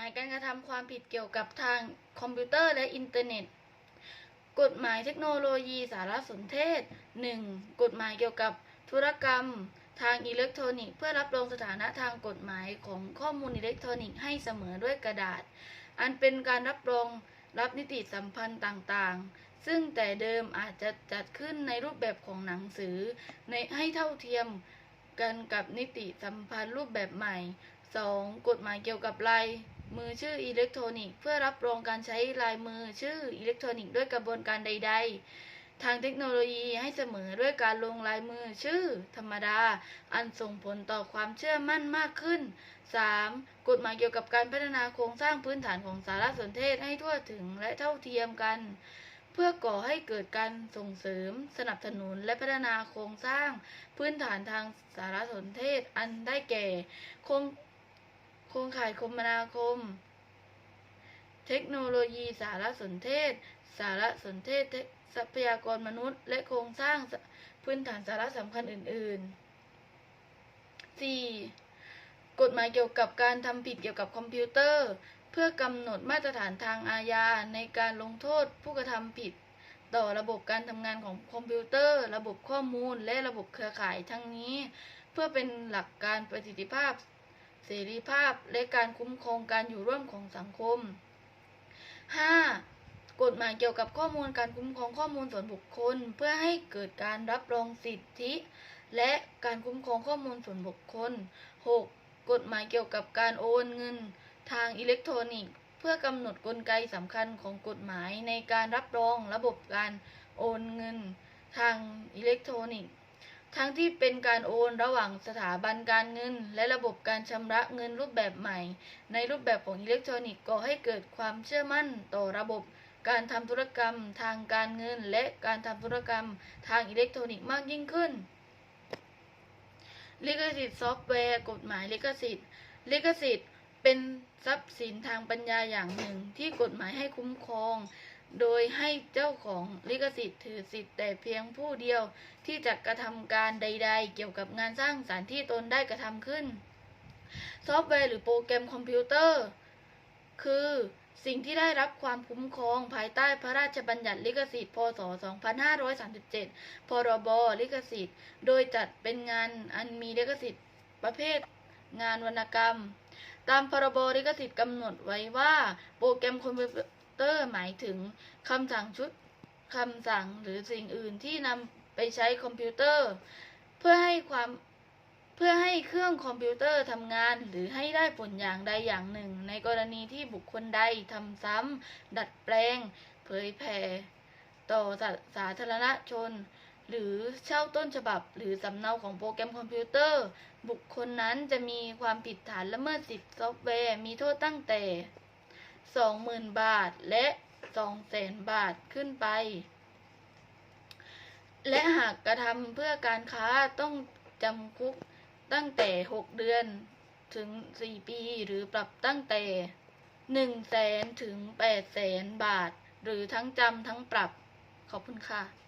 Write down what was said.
ายการกระทำความผิดเกี่ยวกับทางคอมพิวเตอร์และอินเทอร์เน็ต กฎหมายเทคโนโลยีสารสนเทศ 1. กฎหมายเกี่ยวกับธุรกรรมทางอิเล็กทรอนิกส์เพื่อรับรองสถานะทางกฎหมายของข้อมูลอิเล็กทรอนิกส์ให้เสมอด้วยกระดาษ อันเป็นการรับรองรับนิติสัมพันธ์ต่างๆ ซึ่งแต่เดิมอาจจะจัดขึ้นในรูปแบบของหนังสือในให้เท่าเทียมกันกับนิติสัมพันธ์รูปแบบใหม่ 2. กฎหมายเกี่ยวกับลาย มือชื่ออิเล็กทรอนิกส์เพื่อรับรองการใช้ลายมือชื่ออิเล็กทรอนิกส์ด้วยกระบวนการใด ๆ ทางเทคโนโลยีให้เสมอด้วยการลงลายมือชื่อ ธรรมดา อันส่งผลต่อความเชื่อมั่นมากขึ้น 3. กฎหมายเกี่ยวกับการพัฒนาโครงสร้างพื้นฐานของสารสนเทศให้ทั่วถึงและเท่าเทียมกัน เพื่อก่อให้เกิดการส่งเสริม สนับสนุนและพัฒนาโครงสร้าง พื้นฐานทางสารสนเทศอันได้แก่โครง ครงข่ายคมนาคม เทคโนโลยีสารสนเทศ สารสนเทศทรัพยากรมนุษย์ และโครงสร้างพื้นฐานสาระสำคัญอื่น ๆ 4. กฎหมายเกี่ยวกับการทำผิดเกี่ยวกับคอมพิวเตอร์ เพื่อกำหนดมาตรฐานทางอาญาในการลงโทษผู้กระทำผิด ต่อระบบการทำงานของคอมพิวเตอร์ ระบบข้อมูลและระบบเครือข่ายทั้งนี้ เพื่อเป็นหลักการประสิทธิภาพ เสรีภาพและการคุ้มครองการอยู่ร่วมของสังคม 5. กฎหมายเกี่ยวกับข้อมูลการคุ้มครองข้อมูลส่วนบุคคล เพื่อให้เกิดการรับรองสิทธิ และการคุ้มครองข้อมูลส่วนบุคคล 6. กฎหมายเกี่ยวกับการโอนเงินทางอิเล็กทรอนิกส์ เพื่อกำหนดกลไกสำคัญของกฎหมายในการรับรองระบบการโอนเงินทางอิเล็กทรอนิกส์ ทั้งที่เป็นการโอนระหว่างสถาบันการเงิน และระบบการชำระเงินรูปแบบใหม่ ในรูปแบบของอิเล็กทรอนิกส์ก่อให้เกิดความเชื่อมั่นต่อระบบการทำธุรกรรมทางการเงิน และการทำธุรกรรมทางอิเล็กทรอนิกส์มากยิ่งขึ้น ลิขสิทธิ์ซอฟต์แวร์กฎหมายลิขสิทธิ์ ลิขสิทธิ์เป็นทรัพย์สินทางปัญญาอย่างหนึ่งที่กฎหมายให้คุ้มครอง โดยให้เจ้าของลิขสิทธิ์ถือสิทธิ์แต่เพียงผู้เดียวที่จะกระทำการใด ๆ เกี่ยวกับงานสร้างสารรค์ที่ตนได้กระทำขึ้น ซอฟต์แวร์หรือโปรแกรมคอมพิวเตอร์ คือสิ่งที่ได้รับความคุ้มครองภายใต้พระราชบัญญัติลิขสิทธิ์ พศ 2537 พรบ ลิขสิทธิ์ โดยจัดเป็นงานอันมีลิขสิทธิ์ประเภทงานวรรณกรรม ตามพรบ ลิขสิทธิ์กำหนดไว้ว่า โปรแกรมคอมพิวเตอร์ หมายถึงคำสั่งชุดคำสั่งหรือสิ่งอื่นที่นำไปใช้คอมพิวเตอร์ เพื่อให้ความเพื่อให้เครื่องคอมพิวเตอร์ทำงานหรือให้ได้ผลอย่างใดอย่างหนึ่ง ในกรณีที่บุคคลใดทำซ้ำดัดแปลง เผยแผ่ต่อสาสาธารณชน หรือเช่าต้นฉบับ หรือสำเนาของโปรแกรมคอมพิวเตอร์ บุคคลนั้นจะมีความผิดฐานละเมิดสิทธิซอฟต์แวร์มีโทษตั้งแต่ 20,000 บาท และ200,000 บาทขึ้นไป และหากกระทำเพื่อการค้าต้องจำคุกตั้งแต่ 6 เดือนถึง 4 ปี หรือปรับตั้งแต่1แสนถึง8แสนบาท หรือทั้งจำทั้งปรับ ขอบคุณค่ะ